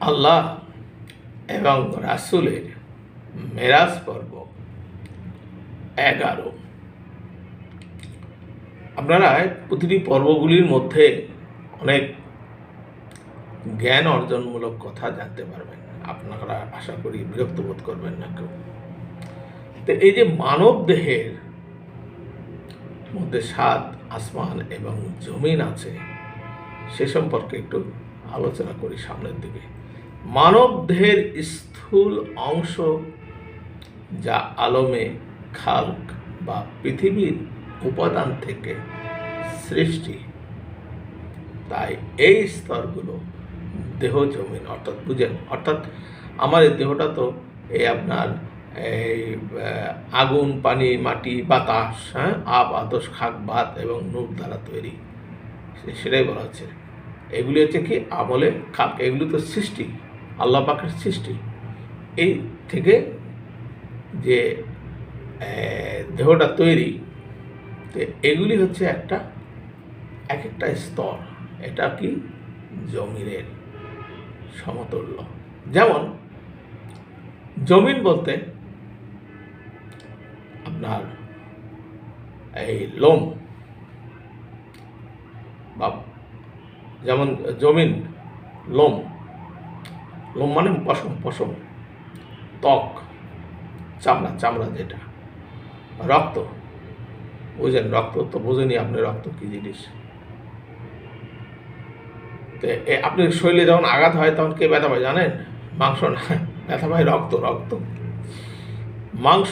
আল্লাহ এবং রাসুলের মেরাজ পর্ব এগারো। আপনারা প্রতিটি পর্বগুলির মধ্যে অনেক জ্ঞান অর্জনমূলক কথা জানতে পারবেন। আপনারা আশা করি বিরক্ত বোধ করবেন না কেউ। তো এই যে মানব দেহের মধ্যে সাত আসমান এবং জমিন আছে, সে সম্পর্কে একটু আলোচনা করি সামনের দিকে। মানব দেহের স্থূল অংশ যা আলমে খালক বা পৃথিবীর উপাদান থেকে সৃষ্টি। তাই এই স্তরগুলো দেহ জমিন, অর্থাৎ বুঝেন, অর্থাৎ আমার এই দেহটা তো এই আপনার এই আগুন, পানি, মাটি, বাতাস হ্যাঁ আপ, আতস, খাক, ভাত এবং নূর দ্বারা তৈরি। সেটাই বলা হচ্ছে। এগুলি হচ্ছে কি আমলে খাক এগুলি তো সৃষ্টি। আল্লাহ পাকের সৃষ্টি। এই থেকে যে দেহটা তৈরি, তো এগুলি হচ্ছে একটা এক একটা স্তর। এটা কি? জমিনের সমতুল্য। যেমন, জমিন বলতে আপনার এই লোম বা, যেমন জমিন, লোম লোম মানে পশম পশম। ত্বক, চামড়া চামড়া যেটা। রক্ত বুঝেন রক্ত তো বোঝেনি আপনি রক্ত কি জিনিস। তো আপনি শরীরে যখন আঘাত হয় তখন কে ব্যথা পায় জানেন? মাংস না, ব্যথা পায় রক্ত রক্ত। মাংস,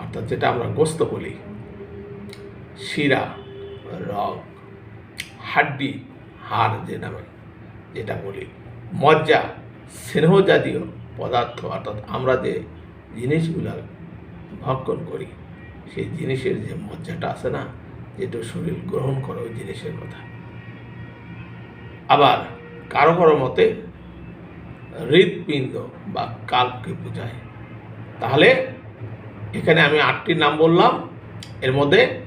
অর্থাৎ যেটা আমরা গোস্ত বলি, শিরা, রগ, হাড্ডি, হাড় যে নামে, যেটা বলি। মজ্জা স্নেহ জাতীয় পদার্থ, অর্থাৎ আমরা যে জিনিসগুলো ভক্ষণ করি, সেই জিনিসের যে মজ্জাটা আছে না, যেটা শরীর গ্রহণ করে, ওই জিনিসের কথা। আবার কারও কারও মতে হৃদপিণ্ড বা কাল্পকে বোঝায়। তাহলে এখানে আমি আটটি নাম বললাম, এর মধ্যে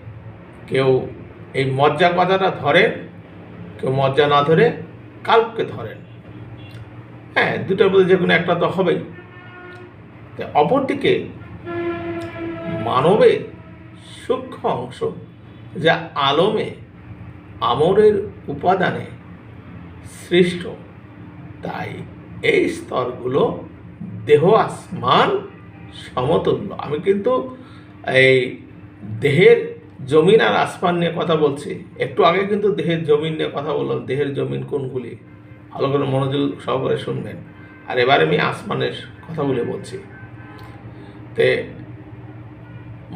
কেউ এই মজ্জা কথাটা ধরেন, কেউ মজ্জা না ধরে কাল্পকে ধরেন। হ্যাঁ দুটোর মধ্যে যে কোনো একটা তো হবেই। অপরদিকে মানবের সূক্ষ্ম অংশ যা আলমে আমরের উপাদানে সৃষ্ট, তাই এই স্তরগুলো দেহ আসমান সমতুল্য। আমি কিন্তু এই দেহের জমিন আর আসমান নিয়ে কথা বলছি। একটু আগে কিন্তু দেহের জমিন নিয়ে কথা বললাম। দেহের জমিন কোনগুলি? ভালো করে মনোযোগ সহকারে শুনবেন। আর এবার আমি আসমানের কথাগুলি বলছি। তে,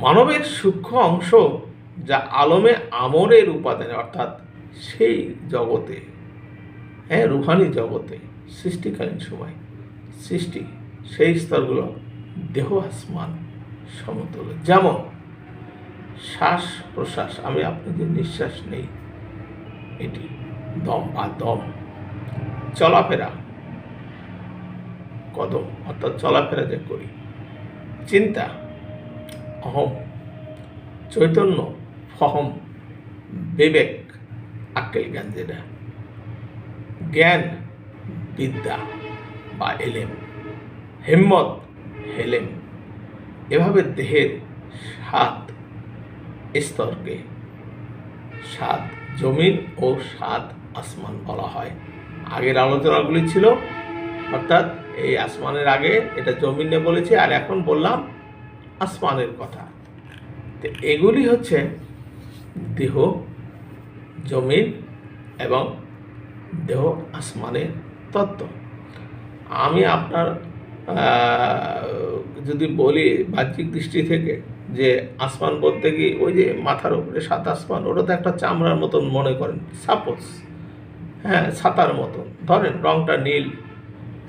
মানবের সূক্ষ্ম অংশ যা আলমে আমরের উপাদানে, অর্থাৎ সেই জগতে হ্যাঁ রুহানি জগতে, সৃষ্টিকালীন সময়, সৃষ্টি, সেই স্তরগুলো দেহ আসমান সমতুল্য যেমন, শ্বাস প্রশ্বাস, আমি আপনাদের নিঃশ্বাস নেই, এটি দম আর দম চলাফেরা। কদম, অর্থাৎ চলাফেরা যে করি। চিন্তা, অহম, চৈতন্য, ফহম, বিবেক, আক্কেল জ্ঞান যেটা জ্ঞান, বিদ্যা বা এলেম, হিম্মত, হেলেম। এভাবে দেহের সাত স্তরকে, সাত জমিন ও সাত আসমান বলা হয়। আগের আলোচনাগুলি ছিল, অর্থাৎ এই আসমানের আগে এটা জমিনে বলেছি আর এখন বললাম আসমানের কথা। তো এগুলি হচ্ছে দেহ, জমিন এবং দেহ আসমানের তত্ত্ব। আমি আপনার যদি বলি বাহ্যিক দৃষ্টি থেকে যে আসমান বলতে কি ওই যে মাথার উপরে সাত আসমান, ওটা তো একটা চামড়ার মতন মনে করেন সাপোজ হ্যাঁ ছাতার মতন ধরেন রংটা নীল,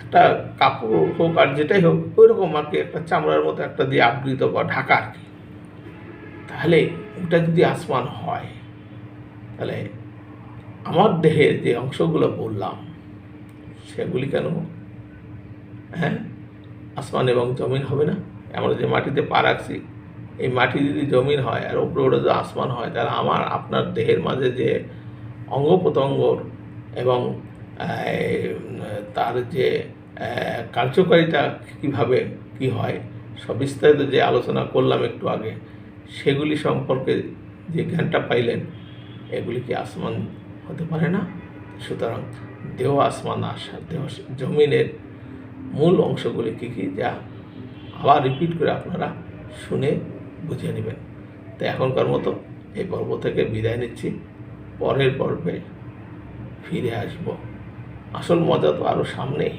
একটা কাপড় হোক আর যেটাই হোক ওই রকম আর কি একটা চামড়ার মতো একটা দিয়ে আবৃত বা ঢাকা আর কি। তাহলে ওটা যদি আসমান হয়, তাহলে আমার দেহের যে অংশগুলো বললাম, সেগুলি কেন? হ্যাঁ আসমান এবং জমিন হবে না? আমরা যে মাটিতে পা রাখছি, এই মাটি যদি জমিন হয় আর উপরে ওটা যদি আসমান হয়, তাহলে আমার, আপনার দেহের মাঝে যে অঙ্গ প্রত্যঙ্গর এবং তার যে কার্যকারিতা কীভাবে কি হয় সবিস্তারিত যে আলোচনা করলাম একটু আগে, সেগুলি সম্পর্কে যে জ্ঞানটা পাইলেন, এগুলি কি আসমান হতে পারে না? সুতরাং দেহ, আসমান আসা দেহ, জমিনের মূল অংশগুলি কী কী, যা আবার রিপিট করে আপনারা শুনে বুঝে নেবেন। তো এখনকার মতো এই পর্ব থেকে বিদায় নিচ্ছি। পরের পর্বে ফিরে আসব। আসল মজা তো আরও সামনেই।